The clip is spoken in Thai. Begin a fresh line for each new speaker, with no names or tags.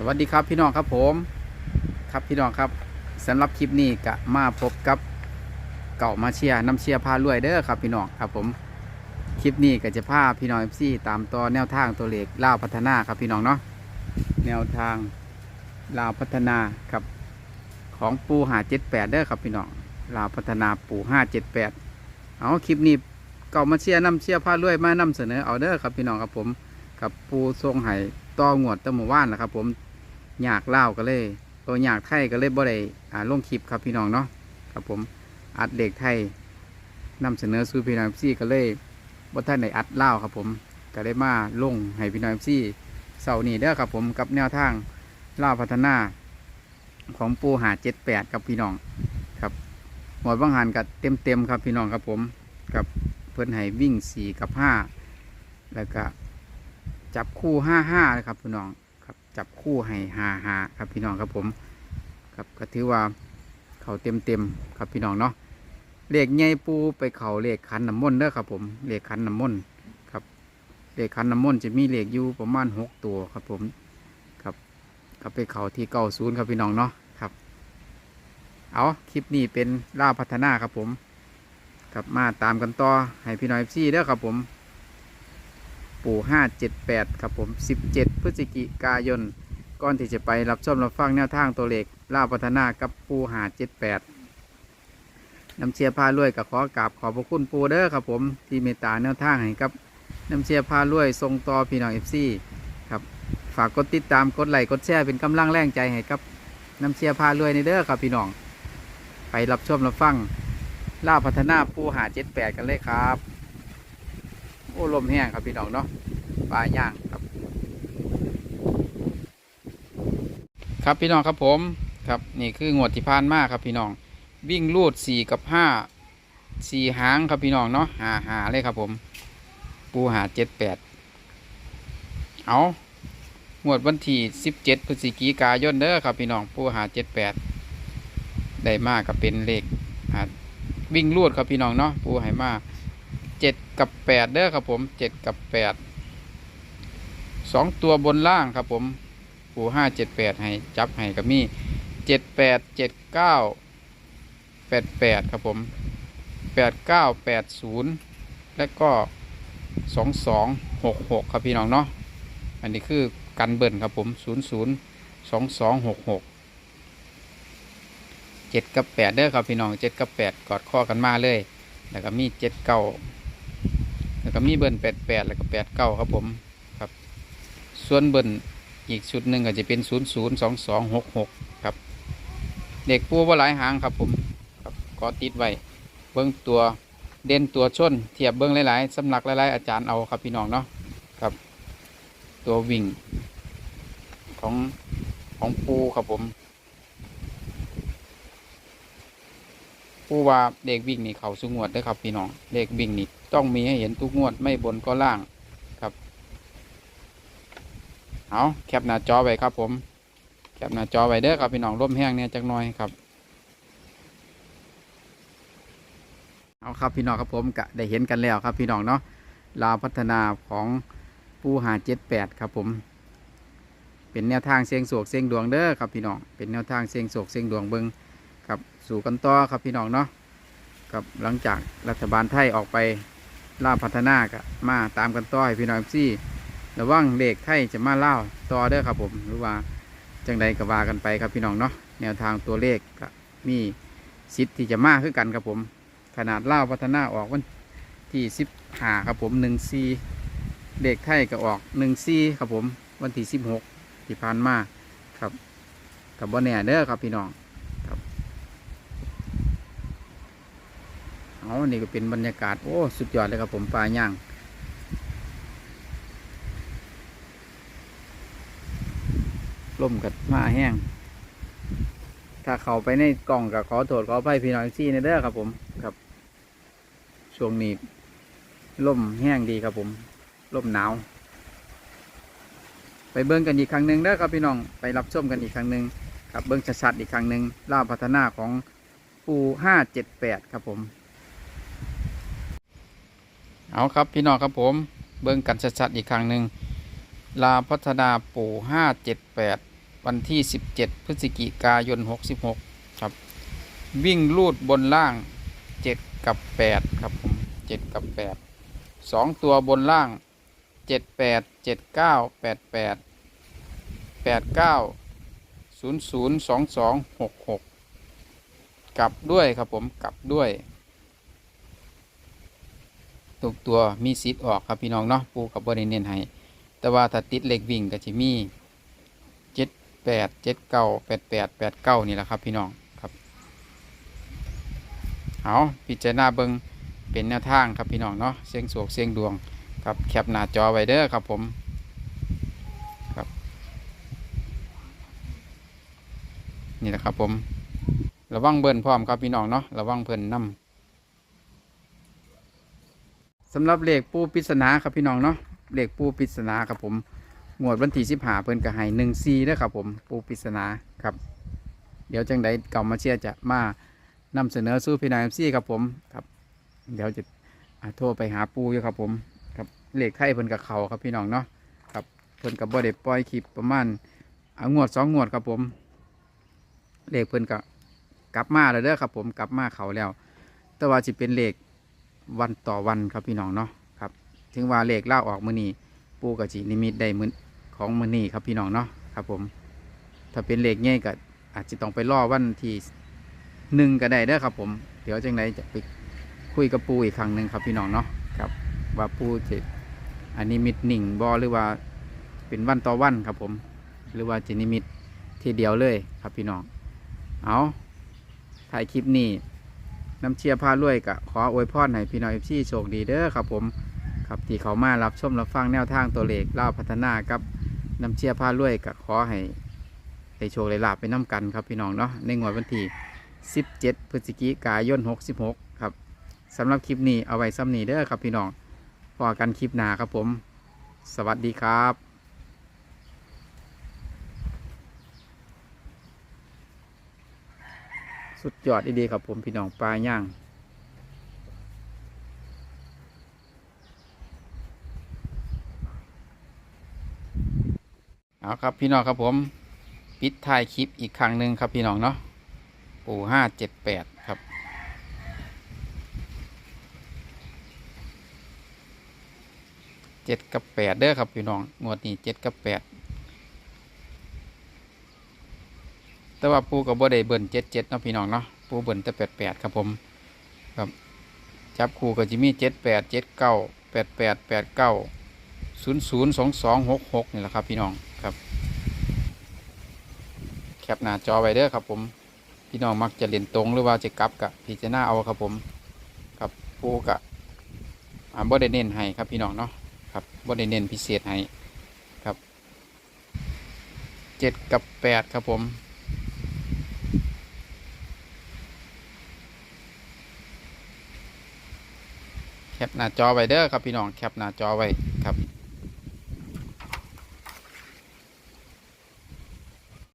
สวัสดีครับพี่น้องครับผมครับพี่น้องครับสำหรับคลิปนี้ก็มาพบกับเก่ามาเชียร์น้ำเชียร์พารวยเด้อครับพี่น้องครับผมคลิปนี้ก็จะพาพี่น้องเอฟซีตามต่อแนวทางตัวเลขล่าวพัฒนาครับพี่น้องเนาะแนวทางลาวพัฒนาครับของปูหาเจ็ดแปดเด้อครับพี่น้องลาวพัฒนาปูห้าเจ็ดแปดเอาคลิปนี้เก่ามาเชียร์น้ำเชียร์พารวยมานำเสนอเอาเด้อครับพี่น้องครับผมกับปูทรงไห้ต่องวดตะหมู่ว่านนะครับผม อยากเล่าก็เลยตัวอยากไทยก็เลยบ่ได้อ่าลงคลิปครับพี่น้องเนาะครับผมอัดเด็กไทยนำเสนอสู่พี่น้องซี่ก็เลยบ่ท่านได้อัดเล่าครับผมก็ได้มาลงให้พี่น้องซี่เสาร์นี้เด้อครับผมกับแนวทางเล่าพัฒนาของปูหาเจ็ดแปดกับพี่น้องครับหมดบางหันกับเต็มเต็มครับพี่น้องครับผมกับเพิ่อนให้วิ่งสี่กับห้าแล้วก็จับคู่ห้าห้านะครับพี่น้อง จับคู่ให้หาหาครับพี่น้องครับผมครับก็ถือว่าเขาเต็มเต็มครับพี่น้องเนาะเลขใหญ่ปูไปเขาเลขขันน้ำมนต์เด้อครับผมเลขขันน้ำมนต์ครับเลขขันน้ำมนต์จะมีเลขอยู่ประมาณหกตัวครับผมครับก็ไปเขาที่เก้าศูนย์ครับพี่น้องเนาะครับ เอาคลิปนี้เป็นล่าพัฒนาครับผมครับมาตามกันต่อให้พี่น้องเอฟซีเด้อครับผม ปู่ห้าเจ็ดแปดครับผมสิบเจ็ดพฤศจิกายน ก่อนที่จะไปรับชมรับฟังแนวทางตัวเลขล่าพัฒนากับปูหาเจ็ดแปดน้ำเชียร์พารวยกับขอกราบขอบพระคุณปูเด้อครับผม ที่เมตตาแนวทางให้กับน้ำเชียร์พารวยทรงต่อพี่น้องเอฟซีครับ ฝากกดติดตามกดไลค์กดแชร์เป็นกำลังแรงใจให้กับน้ำเชียร์พารวยในเด้อครับพี่น้อง ไปรับชมรับฟังล่าพัฒนาปูหาเจ็ดแปดกันเลยครับ อ้ลมแห้งครับพี่น้องเนาะปลาย่างครับ ครับพี่น้องครับผมครับนี่คืองวดที่ผ่านมาครับพี่น้อง วิ่งลูดสี่กับห้าสี่หางครับพี่น้องเนาะหาหาเลยครับผม ปูหาเจ็ดแปดเอางวดวันที่สิบเจ็ดพฤศจิกายนเด้อครับพี่น้องปูหาเจ็ดแปดได้มากกับเป็นเลขวิ่งลูดครับพี่น้องเนาะปูให้มาก เจ็ดกับแปดเด้อครับผมเจ็ดกับแปดสองตัวบนล่างครับผมปูห้าเจ็ดแปดให้จับให้กับมี่เจ็ดแปดเจ็ดเก้าแปดแปดครับผมแปดเก้าแปดศูนย์และก็สองสองหกหกครับพี่น้องเนาะอันนี้คือกันเบิ่นครับผมศูนย์ศูนย์สองสองหกหกเจ็ดกับแปดเด้อครับพี่น้องเจ็ดกับแปดกอดข้อกันมาเลย แล้วก็มีเจ็ดเก้า แล้วก็มีเบิ้ลแปดแปดแล้วก็แปดเก้าครับผมครับ ส่วนเบิ้ลอีกชุดหนึ่งก็จะเป็นศูนย์ศูนย์สองสองหกหกครับ เด็กปูว่าหลายหางครับผมครับก็ติดไว้เบิ้งตัวเด่นตัวชนเทียบเบิ้งหลายๆสำนักหลายๆอาจารย์เอาครับพี่น้องเนาะครับ ตัววิ่งของของปูครับผมผู้ว่าเด็กวิ่งนี่เขาสุงวดได้ครับพี่น้องเด็กวิ่งนี่ ต้องมีให้เห็นทุกงวดไม่บนก็ล่างครับ เอาแคปหน้าจอไว้ครับผม แคปหน้าจอไว้เด้อครับพี่น้องร่มแห้งเนี่ยจักหน่อยครับเอาครับพี่น้องครับผมกะได้เห็นกันแล้วครับพี่น้องเนาะลาวพัฒนาของปูหาเจ็ดแปดครับผม เป็นแนวทางเสียงโศกเสียงดวงเด้อครับพี่น้องเป็นแนวทางเสียงโศกเสียงดวงเบิงครับสู่กันต่อครับพี่น้องเนาะกับหลังจากรัฐบาลไทยออกไป ล่าพัฒนากับมาตามกันต่อให้พี่น้องซี่ระวังเลขไทยจะมาเล่าต่อเด้อครับผมหรือว่าจังใดก็ว่ากันไปครับพี่น้องเนาะแนวทางตัวเลขก็มีสิทธิ์ที่จะมาขึ้นกันครับผม ขนาดเล่าพัฒนาออกวันที่สิบหาครับผมหนึ่งซีเลขไทยก็ออกหนึ่งซีครับผมวันที่สิบหกที่ผ่านมาครับกับบ่แน่เด้อครับพี่น้อง เอานี่ก็เป็นบรรยากาศ โอ้ สุดยอดเลยครับผมปลาย่างล่มกัดมาแห้ง ถ้าเขาไปในกล่องกับขอโทษขออภัยพี่น้องซี่ในเด้อครับผมครับ ช่วงนี้ล่มแห้งดีครับผมล่มหนาว ไปเบิ้งกันอีกครั้งหนึ่งเด้อครับพี่น้องไปรับชมกันอีกครั้งหนึ่งครับเบิ้งชัดๆอีกครั้งหนึ่งล่าพัฒนาของปูห้าเจ็ดแปดครับผม เอาครับพี่น้องครับผมเบิ่งกันชัดๆอีกครั้งหนึ่งลาพัฒนาปู่ห้าเจ็ดแปดวันที่17พฤศจิกายน66ครับ วิ่งลูดบนล่าง7กับ8ครับผม7กับ8 2ตัวบนล่าง78 79 88 89 00 22 66กลับด้วยครับผมกลับด้วย ทุกตัวมีสิทธิ์ออกครับพี่น้องเนาะปูกับบริเน้นให้แต่ว่าถ้าติดเหล็กวิ่งก็จะมีเจ็ดแปดเจ็ดเก้าแปดแปดแปดเก้านี่แหละครับพี่น้องครับเอาพิจารณาเบิงเป็นแนวทางครับพี่น้องเนาะเสียงโศกเสียงดวงครับแคปหน้าจอไว้เด้อครับผมครับนี่แหละครับผมระวังเบิ้นพร้อมครับพี่น้องเนาะระวังเพิ่นนำำหรับเลขปูปริศนาครับพี่น้องเนาะเลขปูปริศนาครับผมงวดวันที่สิบหาเพิ่นก็ให้หนึ่งซีด้อครับผมปูปริศนาครับ เดี๋ยวจังใดเก่ามาเชียจะมานำเสนอสู้พี่น้องเอฟซีครับผมครับ เดี๋ยวจะอ่าโทรไปหาปูอยู่ครับผมครับเลขไทยเพิ่นกับเขาครับพี่น้องเนาะครับเพิ่นกับบ่ได้ปล่อยคลิปประมาณงวดสองงวดครับผมเลขเพิ่นกับกลับมาแล้วเด้อครับผมกลับมาเขาแล้ว แต่ว่าจะเป็นเลข วันต่อวันครับพี่น้องเนาะครับ ถึงว่าเลขล่าออกมือนี้ปูกับจีนิมิตได้มือของมือนี้ครับพี่น้องเนาะครับผม ถ้าเป็นเลขง่ายก็อาจจะต้องไปรอวันที่หนึ่งก็ได้เด้อครับ ผม เดี๋ยวจังไรจะไปคุยกับปูอีกครั้งหนึ่งครับพี่น้องเนาะครับ ว่าปูจะอันนิมิตหนิ่งบอหรือว่าเป็นวันต่อวันครับผม หรือว่าจะนิมิตทีเดียวเลยครับพี่น้องเอาถ่ายคลิปนี้ น้ำเชียร์พารวยกะขออวยพรให้พี่น้องเอฟซีโชคดีเด้อครับผมครับที่เขามารับชมรับฟังแนวทางตัวเลขเล่าพัฒนากับน้ำเชียร์พารวยกะขอให้ได้โชคได้ลาบไปน้ำกันครับพี่น้องเนาะในงวดวันที่ 17 พฤศจิกายน 66 ครับสำหรับคลิปนี้เอาไว้ซ้ำนี้เด้อครับพี่น้องพอกันคลิปหน้าครับผม สวัสดีครับ สุดยอดดีๆครับผมพี่น้องปลาย่างเอาครับพี่น้องครับผมปิดท้ายคลิปอีกครั้งหนึ่งครับพี่น้องเนาะปูห้าเจ็ดแปดครับเจ็ดกับแปดเด้อครับพี่น้องงวดนี้เจ็ดกับแปด แต่ว่าปูกับบ่ได้เบิ่นเจ็ดเจ็ดเนาะพี่น้องเนาะปูเบิ่นแต่แปดแปดครับผมครับจับคู่ก็จะมีเจ็ดแปดเจ็ดเก้าแปดแปดแปดเก้าศูนย์ศูนย์สองสองหกหกนี่แหละครับพี่น้องครับ แคปหน้าจอไว้เด้อครับผม พี่น้องมักจะเล่นตรงหรือว่าจะกลับกับพิจารณาเอาครับผมครับปูกะอ่าบ่ได้เน้นให้ครับพี่น้องเนาะครับบ่ได้เน้นพิเศษให้ครับเจ็ดกับแปดครับผม แคปหน้าจอไว้เด้อครับพี่น้องแคปหน้าจอไว้